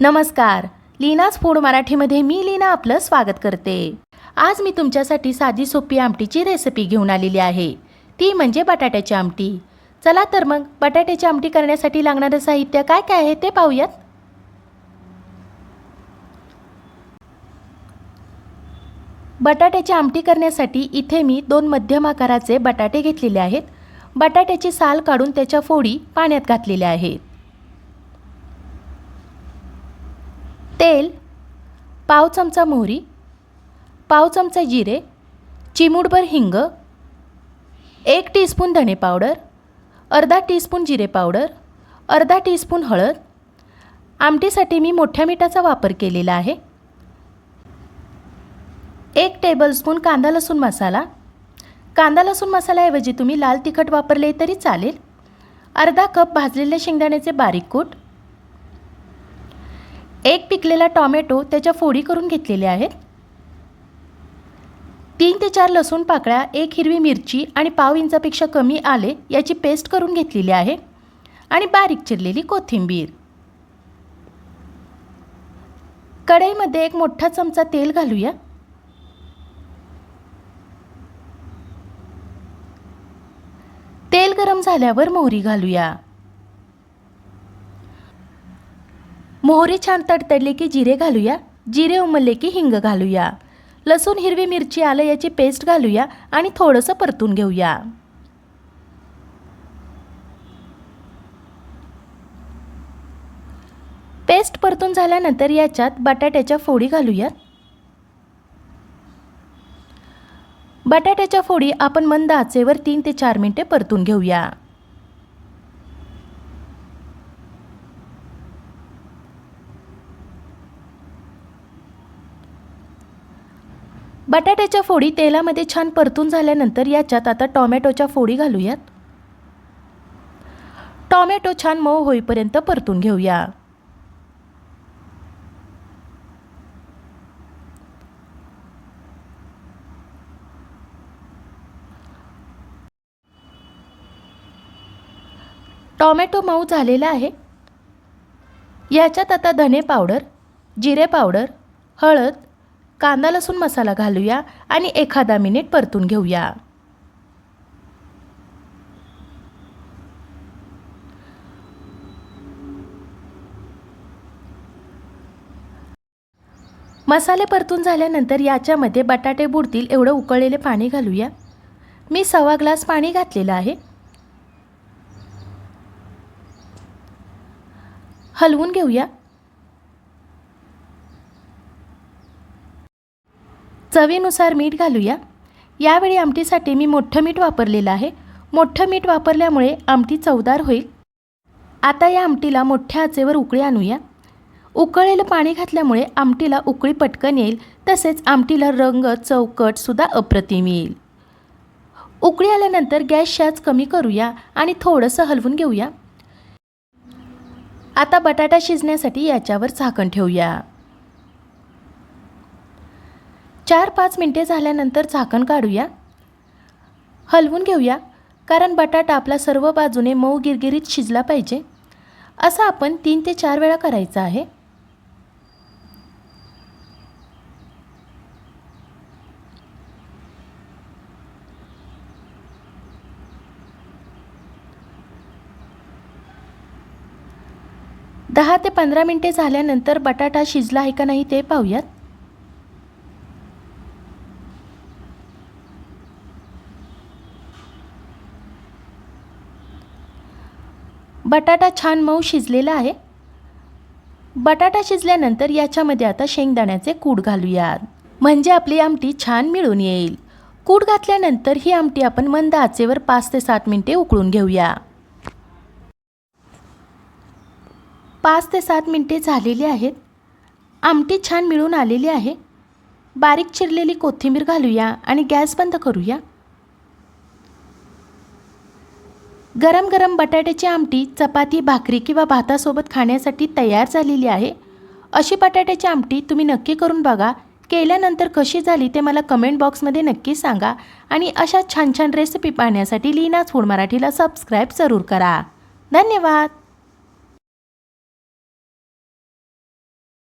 नमस्कार. लीनाज फूड मराठीमध्ये मी लीना आपलं स्वागत करते. आज मी तुमच्यासाठी साधी सोपी आमटीची रेसिपी घेऊन आलेली आहे. ती म्हणजे बटाट्याची आमटी. चला तर मग बटाट्याची आमटी करण्यासाठी लागणारं साहित्य काय काय आहे ते पाहूयात. बटाट्याची आमटी करण्यासाठी इथे मी दोन मध्यम आकाराचे बटाटे घेतलेले आहेत. बटाट्याची साल काढून त्याच्या फोडी पाण्यात घातलेल्या आहेत तेल पाव चमचा मोहरी पाव चमचा जिरे चिमूडभर हिंग एक टीस्पून धणे पावडर अर्धा टीस्पून जिरे पावडर अर्धा टीस्पून हळद. आमटीसाठी मी मोठ्या मिठाचा वापर केलेला आहे. एक टेबलस्पून कांदा लसूण मसाला. कांदा लसूण मसाल्याऐवजी तुम्ही लाल तिखट वापरले तरी चालेल. अर्धा कप भाजलेले शेंगदाण्याचे बारीक कूट एक पिकलेला टॉमॅटो त्याच्या फोडी करून घेतलेले आहेत. तीन ते चार लसूण पाकळ्या एक हिरवी मिरची आणि पाव इंचापेक्षा कमी आले याची पेस्ट करून घेतलेली आहे आणि बारीक चिरलेली कोथिंबीर. कढईमध्ये एक मोठा चमचा तेल घालूया. तेल गरम झाल्यावर मोहरी घालूया. मोहरी छान तडतडले की जिरे घालूया जिरे उमलले की हिंग घालूया. लसूण हिरवी मिरची आलं याची पेस्ट घालूया आणि थोडंसं परतून घेऊया. पेस्ट परतून झाल्यानंतर याच्यात बटाट्याच्या फोडी घालूयात. बटाट्याच्या फोडी आपण मंद आचेवर तीन ते चार मिनटे परतून घेऊया. बटाट्याच्या फोडी तेलामध्ये छान परतून झाल्यानंतर याच्यात आता टॉमॅटोच्या फोडी घालूयात. टॉमॅटो छान मऊ होईपर्यंत परतून घेऊया. टॉमॅटो मऊ झालेला आहे. याच्यात आता धने पावडर जिरे पावडर हळद कांदा लसूण मसाला घालूया आणि एखादा मिनिट परतून घेऊया. मसाले परतून झाल्यानंतर याच्यामध्ये बटाटे बुडतील एवढं उकळलेले पाणी घालूया. मी सव्वा ग्लास पाणी घातलेलं आहे. हलवून घेऊया. चवीनुसार मीठ घालूया. यावेळी आमटीसाठी मी मोठं मीठ वापरलेलं आहे. मोठं मीठ वापरल्यामुळे आमटी चवदार होईल. आता या आमटीला मोठ्या आचेवर उकळी आणूया. उकळलेलं पाणी घातल्यामुळे आमटीला उकळी पटकन येईल. तसेच आमटीला रंग चौकटसुद्धा अप्रतिम येईल. उकळी आल्यानंतर गॅस आज कमी करूया आणि थोडंसं हलवून घेऊया. आता बटाटा शिजण्यासाठी याच्यावर झाकण ठेवूया. चार पाच मिनटे झाल्यानंतर झाकण काढूया. हलवून घेऊया कारण बटाटा आपला सर्व बाजूने मऊ गिरगिरीत शिजला पाहिजे. असं आपण तीन ते चार वेळा करायचं आहे. दहा ते पंधरा मिनटे झाल्यानंतर बटाटा शिजला आहे का नाही ते पाहूयात. बटाटा छान मऊ शिजलेला आहे. बटाटा शिजल्यानंतर याच्यामध्ये आता शेंगदाण्याचे कूड घालूयात. म्हणजे आपली आमटी छान मिळून येईल. कूड घातल्यानंतर ही आमटी आपण मंद आचेवर पाच ते सात मिनटे उकळून घेऊया. पाच ते सात मिनटे झालेली आहेत. आमटी छान मिळून आलेली आहे. बारीक चिरलेली कोथिंबीर घालूया आणि गॅस बंद करूया. गरम गरम बटाट्याची आमटी चपाती भाकरी किंवा भातासोबत खाण्यासाठी तयार झालेली आहे. अशी बटाट्याची आमटी तुम्ही नक्की करून बघा. केल्यानंतर कशी झाली ते मला कमेंट बॉक्समध्ये नक्की सांगा आणि अशा छान छान रेसिपी पाहण्यासाठी लीनाच फूड मराठीला सबस्क्राईब जरूर करा. धन्यवाद!